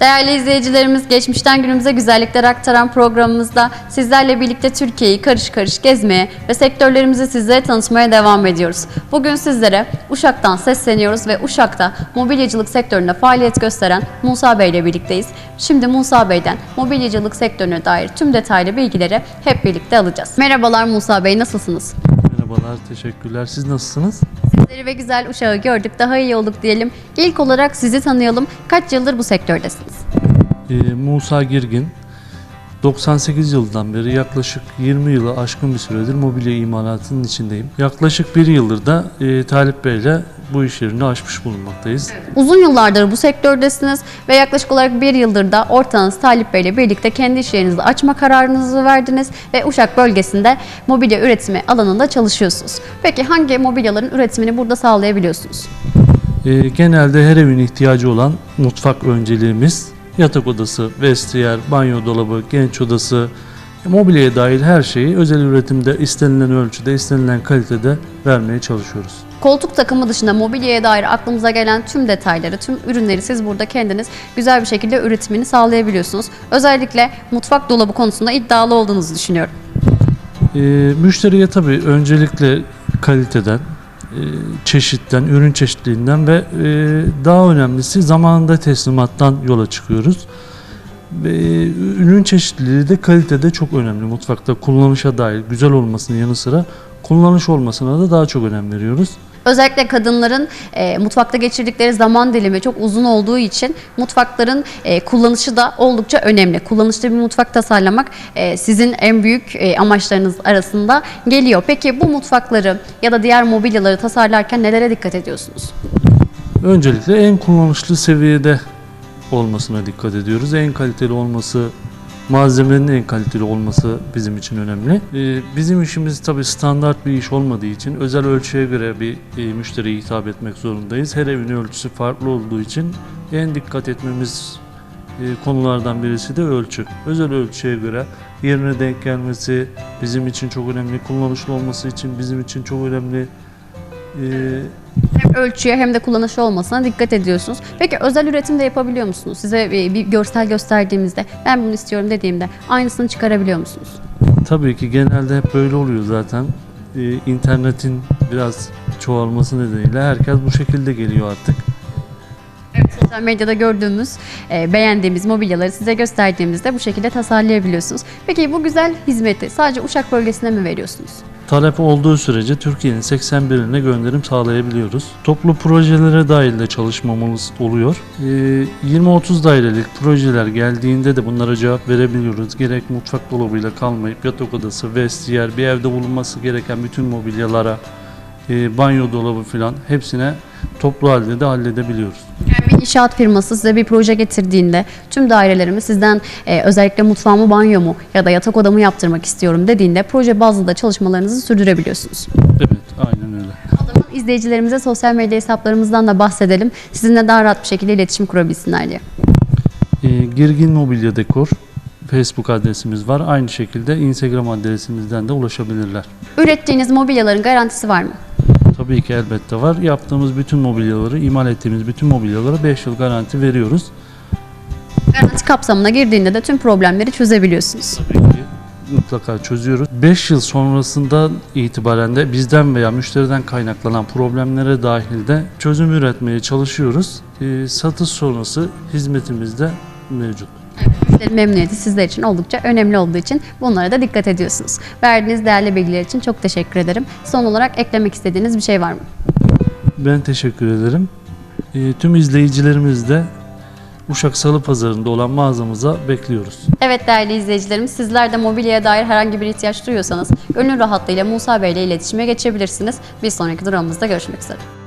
Değerli izleyicilerimiz, geçmişten günümüze güzellikler aktaran programımızda sizlerle birlikte Türkiye'yi karış karış gezmeye ve sektörlerimizi sizlere tanıtmaya devam ediyoruz. Bugün sizlere Uşak'tan sesleniyoruz ve Uşak'ta mobilyacılık sektöründe faaliyet gösteren Musa Bey ile birlikteyiz. Şimdi Musa Bey'den mobilyacılık sektörüne dair tüm detaylı bilgileri hep birlikte alacağız. Merhabalar Musa Bey, nasılsınız? Merhabalar, teşekkürler. Siz nasılsınız? Sizleri ve güzel Uşak'ı gördük, daha iyi olduk diyelim. İlk olarak sizi tanıyalım. Kaç yıldır bu sektördesiniz? Ee, Musa Girgin. 98 yıldan beri yaklaşık 20 yılı aşkın bir süredir mobilya imalatının içindeyim. Yaklaşık bir yıldır da e, Talip Bey ile bu iş yerini açmış bulunmaktayız. Uzun yıllardır bu sektördesiniz ve yaklaşık olarak bir yıldır da ortağınız Talip Bey ile birlikte kendi iş yerinizi açma kararınızı verdiniz ve Uşak bölgesinde mobilya üretimi alanında çalışıyorsunuz. Peki hangi mobilyaların üretimini burada sağlayabiliyorsunuz? Ee, genelde her evin ihtiyacı olan mutfak önceliğimiz. Yatak odası, vestiyer, banyo dolabı, genç odası, mobilyaya dahil her şeyi özel üretimde istenilen ölçüde, istenilen kalitede vermeye çalışıyoruz. Koltuk takımı dışında mobilyaya dair aklımıza gelen tüm detayları, tüm ürünleri siz burada kendiniz güzel bir şekilde üretimini sağlayabiliyorsunuz. Özellikle mutfak dolabı konusunda iddialı olduğunuzu düşünüyorum. Ee, müşteriye tabii öncelikle kaliteden, e, çeşitten, ürün çeşitliliğinden ve e, daha önemlisi zamanında teslimattan yola çıkıyoruz. Ve e, ürün çeşitliliği de kalitede çok önemli. Mutfakta kullanışa dair güzel olmasının yanı sıra kullanış olmasına da daha çok önem veriyoruz. Özellikle kadınların e, mutfakta geçirdikleri zaman dilimi çok uzun olduğu için mutfakların e, kullanışı da oldukça önemli. Kullanışlı bir mutfak tasarlamak e, sizin en büyük e, amaçlarınız arasında geliyor. Peki bu mutfakları ya da diğer mobilyaları tasarlarken nelere dikkat ediyorsunuz? Öncelikle en kullanışlı seviyede olmasına dikkat ediyoruz. En kaliteli olması, malzemenin en kaliteli olması bizim için önemli. Ee, bizim işimiz tabii standart bir iş olmadığı için özel ölçüye göre bir e, müşteriye hitap etmek zorundayız. Her evin ölçüsü farklı olduğu için en dikkat etmemiz e, konulardan birisi de ölçü. Özel ölçüye göre yerine denk gelmesi bizim için çok önemli. Kullanışlı olması için bizim için çok önemli. Hem ölçüye hem de kullanışı olmasına dikkat ediyorsunuz. Peki özel üretim de yapabiliyor musunuz? Size bir, bir görsel gösterdiğimizde ben bunu istiyorum dediğimde aynısını çıkarabiliyor musunuz? Tabii ki genelde hep böyle oluyor zaten. Ee, internetin biraz çoğalması nedeniyle herkes bu şekilde geliyor artık. Sosyal medyada gördüğümüz, e, beğendiğimiz mobilyaları size gösterdiğimizde bu şekilde tasarlayabiliyorsunuz. Peki bu güzel hizmeti sadece Uşak bölgesine mi veriyorsunuz? Talep olduğu sürece Türkiye'nin 81 iline gönderim sağlayabiliyoruz. Toplu projelere dahil de çalışmamız oluyor. Ee, 20-30 dairelik projeler geldiğinde de bunlara cevap verebiliyoruz. Gerek mutfak dolabıyla kalmayıp yatak odası, vestiyer, bir evde bulunması gereken bütün mobilyalara, e, banyo dolabı falan hepsine toplu halde de halledebiliyoruz. Yani bir inşaat firması size bir proje getirdiğinde tüm dairelerimi sizden e, özellikle mutfağımı, banyomu ya da yatak odamı yaptırmak istiyorum dediğinde proje bazlı da çalışmalarınızı sürdürebiliyorsunuz. Evet, aynen öyle. O zaman izleyicilerimize sosyal medya hesaplarımızdan da bahsedelim. Sizinle daha rahat bir şekilde iletişim kurabilsinler diye. E, Girgin Mobilya Dekor Facebook adresimiz var. Aynı şekilde Instagram adresimizden de ulaşabilirler. Ürettiğiniz mobilyaların garantisi var mı? Tabii ki elbette var. Yaptığımız bütün mobilyaları, imal ettiğimiz bütün mobilyalara 5 yıl garanti veriyoruz. Garanti kapsamına girdiğinde de tüm problemleri çözebiliyorsunuz. Tabii ki mutlaka çözüyoruz. 5 yıl sonrasından itibaren de bizden veya müşteriden kaynaklanan problemlere dahilde çözüm üretmeye çalışıyoruz. Ee, satış sonrası hizmetimiz de mevcut. Müşteri memnuniyeti sizler için oldukça önemli olduğu için bunlara da dikkat ediyorsunuz. Verdiğiniz değerli bilgiler için çok teşekkür ederim. Son olarak eklemek istediğiniz bir şey var mı? Ben teşekkür ederim. Ee, tüm izleyicilerimiz de Uşak Salı Pazarı'nda olan mağazamıza bekliyoruz. Evet değerli izleyicilerimiz sizler de mobilyaya dair herhangi bir ihtiyaç duyuyorsanız gönül rahatlığıyla Musa Bey ile iletişime geçebilirsiniz. Bir sonraki durağımızda görüşmek üzere.